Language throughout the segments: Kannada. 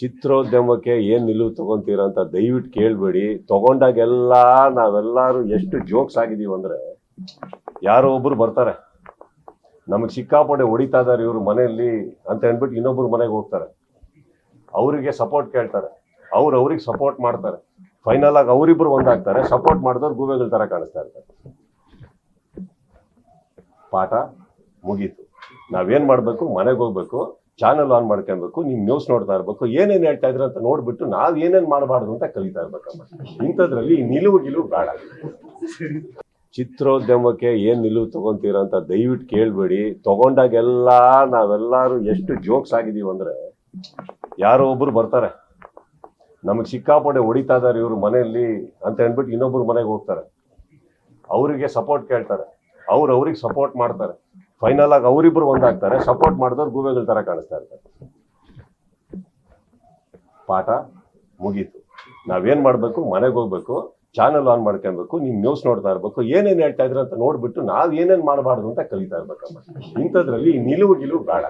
ಚಿತ್ರೋದ್ಯಮಕ್ಕೆ ಏನ್ ನಿಲುವು ತಗೊಂತೀರ ಅಂತ ದಯವಿಟ್ಟು ಕೇಳ್ಬೇಡಿ. ತಗೊಂಡಾಗೆಲ್ಲ ನಾವೆಲ್ಲರೂ ಎಷ್ಟು ಜೋಕ್ಸ್ ಆಗಿದೀವಿ ಅಂದ್ರೆ ಯಾರೋ ಒಬ್ರು ಬರ್ತಾರೆ. ನಮಗೆ ಸಿಕ್ಕಾಪಟ್ಟೆ ಹೊಡಿತಾ ಇದಾರೆ ಇವ್ರ ಮನೆಯಲ್ಲಿ ಅಂತ ಹೇಳ್ಬಿಟ್ಟು ಇನ್ನೊಬ್ರು ಮನೆಗೆ ಹೋಗ್ತಾರೆ. ಅವರಿಗೆ ಸಪೋರ್ಟ್ ಕೇಳ್ತಾರೆ. ಅವ್ರು ಅವ್ರಿಗೆ ಸಪೋರ್ಟ್ ಮಾಡ್ತಾರೆ. ಫೈನಲ್ ಆಗಿ ಅವರಿಬ್ರು ಒಂದಾಗ್ತಾರೆ. ಸಪೋರ್ಟ್ ಮಾಡಿದವ್ರು ಗೂಬೆಗಳ ತರ ಕಾಣಿಸ್ತಾ ಇರ್ತಾರೆ. ಪಾಠ ಮುಗೀತು. ನಾವೇನ್ ಮಾಡ್ಬೇಕು? ಮನೆಗೆ ಹೋಗ್ಬೇಕು. ಚಾನಲ್ ಆನ್ ಮಾಡ್ಕೊಬೇಕು ನಿಮ್ ನ್ಯೂಸ್ ನೋಡ್ತಾ ಇರ್ಬೇಕು, ಏನೇನ್ ಹೇಳ್ತಾ ಇದ್ರ ಅಂತ ನೋಡ್ಬಿಟ್ಟು ನಾವ್ ಏನೇನ್ ಮಾಡಬಾರ್ದು ಅಂತ ಕಲಿತಾ ಇರ್ಬೇಕಮ್ಮ ಇಂಥದ್ರಲ್ಲಿ ನಿಲುವು ಗಿಲುವು ಬೇಡ. ಚಿತ್ರೋದ್ಯಮಕ್ಕೆ ಏನ್ ನಿಲುವು ತಗೊಂತೀರ ಅಂತ ದಯವಿಟ್ಟು ಕೇಳ್ಬೇಡಿ. ತಗೊಂಡಾಗೆಲ್ಲ ನಾವೆಲ್ಲರೂ ಎಷ್ಟು ಜೋಕ್ಸ್ ಆಗಿದೀವಿ ಅಂದ್ರೆ ಯಾರೋ ಒಬ್ರು ಬರ್ತಾರೆ. ನಮಗೆ ಸಿಕ್ಕಾಪಟ್ಟೆ ಹೊಡಿತಾ ಇದಾರೆ ಇವ್ರ ಮನೆಯಲ್ಲಿ ಅಂತ ಹೇಳ್ಬಿಟ್ಟು ಇನ್ನೊಬ್ರು ಮನೆಗೆ ಹೋಗ್ತಾರೆ. ಅವರಿಗೆ ಸಪೋರ್ಟ್ ಕೇಳ್ತಾರೆ. ಅವ್ರು ಅವ್ರಿಗೆ ಸಪೋರ್ಟ್ ಮಾಡ್ತಾರೆ. ಫೈನಲ್ ಆಗಿ ಅವರಿಬ್ರು ಒಂದಾಗ್ತಾರೆ ಸಪೋರ್ಟ್ ಮಾಡಿದವ್ರು ಗೂಬೆಗಳ ತರ ಕಾಣಿಸ್ತಾ ಇರ್ತಾರೆ. ಪಾಠ ಮುಗೀತು. ನಾವೇನ್ ಮಾಡ್ಬೇಕು? ಮನೆಗೆ ಹೋಗ್ಬೇಕು ಚಾನಲ್ ಆನ್ ಮಾಡ್ಕೊಬೇಕು ನೀವು ನ್ಯೂಸ್ ನೋಡ್ತಾ ಇರ್ಬೇಕು, ಏನೇನ್ ಹೇಳ್ತಾ ಇದ್ರೆ ಅಂತ ನೋಡ್ಬಿಟ್ಟು ನಾವ್ ಏನೇನ್ ಮಾಡಬಾರ್ದು ಅಂತ ಕಲಿತಾ ಇರ್ಬೇಕಮ್ಮ ಇಂಥದ್ರಲ್ಲಿ ನಿಲುವು ಗಿಲುವು ಬೇಡ.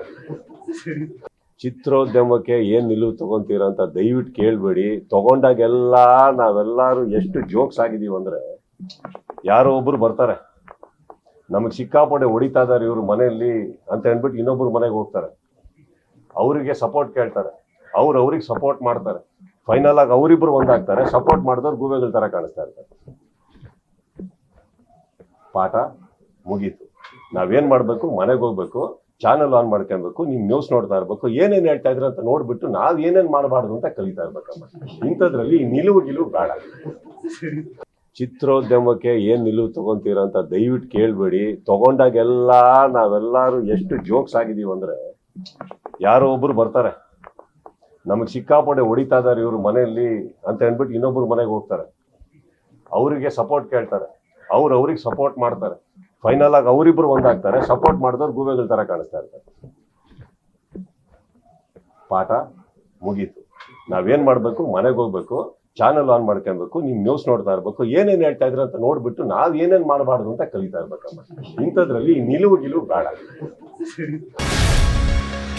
ಚಿತ್ರೋದ್ಯಮಕ್ಕೆ ಏನ್ ನಿಲುವು ತಗೊಂತೀರ ಅಂತ ದಯವಿಟ್ಟು ಕೇಳ್ಬೇಡಿ. ತಗೊಂಡಾಗೆಲ್ಲ ನಾವೆಲ್ಲರೂ ಎಷ್ಟು ಜೋಕ್ಸ್ ಆಗಿದೀವಿ ಅಂದ್ರೆ ಯಾರೋ ಒಬ್ರು ಬರ್ತಾರೆ. ನಮಗೆ ಸಿಕ್ಕಾಪಟ್ಟೆ ಹೊಡಿತಾ ಇದಾರೆ ಇವರು ಮನೆಯಲ್ಲಿ ಅಂತ ಹೇಳ್ಬಿಟ್ಟು ಇನ್ನೊಬ್ರು ಮನೆಗೆ ಹೋಗ್ತಾರೆ. ಅವರಿಗೆ ಸಪೋರ್ಟ್ ಕೇಳ್ತಾರೆ. ಅವ್ರು ಅವ್ರಿಗೆ ಸಪೋರ್ಟ್ ಮಾಡ್ತಾರೆ. ಫೈನಲ್ ಆಗಿ ಅವರಿಬ್ರು ಒಂದಾಗ್ತಾರೆ. ಸಪೋರ್ಟ್ ಮಾಡಿದವ್ರು ಗೂಬೆಗಳ ತರ ಕಾಣಿಸ್ತಾ ಇರ್ತಾರೆ. ಪಾಠ ಮುಗೀತು. ನಾವೇನ್ ಮಾಡ್ಬೇಕು? ಮನೆಗೆ ಹೋಗ್ಬೇಕು. ಚಾನಲ್ ಆನ್ ಮಾಡ್ಕೊಬೇಕು ನೀವು ನ್ಯೂಸ್ ನೋಡ್ತಾ ಇರ್ಬೇಕು. ಏನೇನ್ ಹೇಳ್ತಾ ಇದ್ರೆ ಅಂತ ನೋಡ್ಬಿಟ್ಟು ನಾವ್ ಏನೇನ್ ಮಾಡಬಾರ್ದು ಅಂತ ಕಲಿತಾ ಇರ್ಬೇಕಮ್ಮ. ಇಂಥದ್ರಲ್ಲಿ ನಿಲುವು ಗಿಲುವು ಬೇಡ. ಚಿತ್ರೋದ್ಯಮಕ್ಕೆ ಏನ್ ನಿಲುವು ತಗೊಂತೀರ ಅಂತ ದಯವಿಟ್ಟು ಕೇಳ್ಬೇಡಿ. ತಗೊಂಡಾಗೆಲ್ಲ ನಾವೆಲ್ಲರೂ ಎಷ್ಟು ಜೋಕ್ಸ್ ಆಗಿದೀವಿ ಅಂದ್ರೆ ಯಾರೋ ಒಬ್ರು ಬರ್ತಾರೆ. ನಮಗೆ ಸಿಕ್ಕಾಪಟ್ಟೆ ಹೊಡಿತಾ ಇದಾರೆ ಇವರು ಮನೆಯಲ್ಲಿ ಅಂತ ಹೇಳ್ಬಿಟ್ಟು ಇನ್ನೊಬ್ರು ಮನೆಗೆ ಹೋಗ್ತಾರೆ. ಅವರಿಗೆ ಸಪೋರ್ಟ್ ಕೇಳ್ತಾರೆ. ಅವ್ರು ಅವ್ರಿಗೆ ಸಪೋರ್ಟ್ ಮಾಡ್ತಾರೆ. ಫೈನಲ್ ಆಗಿ ಅವರಿಬ್ರು ಒಂದಾಗ್ತಾರೆ. ಸಪೋರ್ಟ್ ಮಾಡಿದವ್ರು ಗೂಬೆಗಳ ತರ ಕಾಣಿಸ್ತಾ ಇರ್ತಾರೆ. ಪಾಠ ಮುಗೀತು. ನಾವೇನ್ ಮಾಡ್ಬೇಕು? ಮನೆಗೆ ಹೋಗ್ಬೇಕು. ಚಾನಲ್ ಆನ್ ಮಾಡ್ಕೊಬೇಕು ನೀವು ನ್ಯೂಸ್ ನೋಡ್ತಾ ಇರ್ಬೇಕು, ಏನೇನ್ ಹೇಳ್ತಾ ಇದ್ರ ಅಂತ ನೋಡ್ಬಿಟ್ಟು ನಾವ್ ಏನೇನ್ ಮಾಡಬಾರ್ದು ಅಂತ ಕಲಿತಾ ಇರ್ಬೇಕಮ್ಮ ಇಂಥದ್ರಲ್ಲಿ ನಿಲುವು ಗಿಲುವು ಬೇಡ.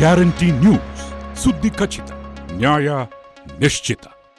ಗ್ಯಾರಂಟಿ ನ್ಯೂಸ್ ಸುದ್ದಿ ಖಚಿತ ನ್ಯಾಯ ನಿಶ್ಚಿತ